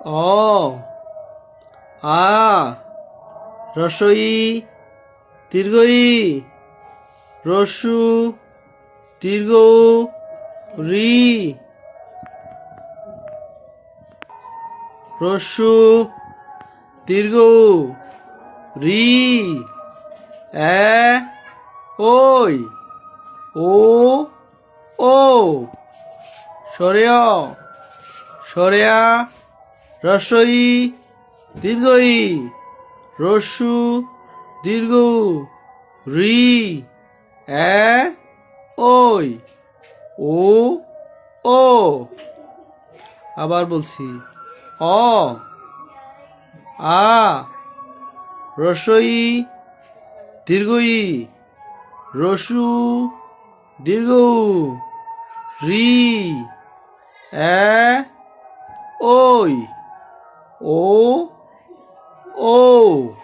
অ। আ রসই দীর্ঘই রসু দীর্ঘ রি রসু দীর্ঘ রি এ ওই ও ও সরেয় সরেয়া রসই দীর্ঘই রসু দীর্ঘ রি এ ওই, ও ও। আবার বলছি, অ, আ রসই দীর্ঘই রসু দীর্ঘ রি এ ওই। ও ও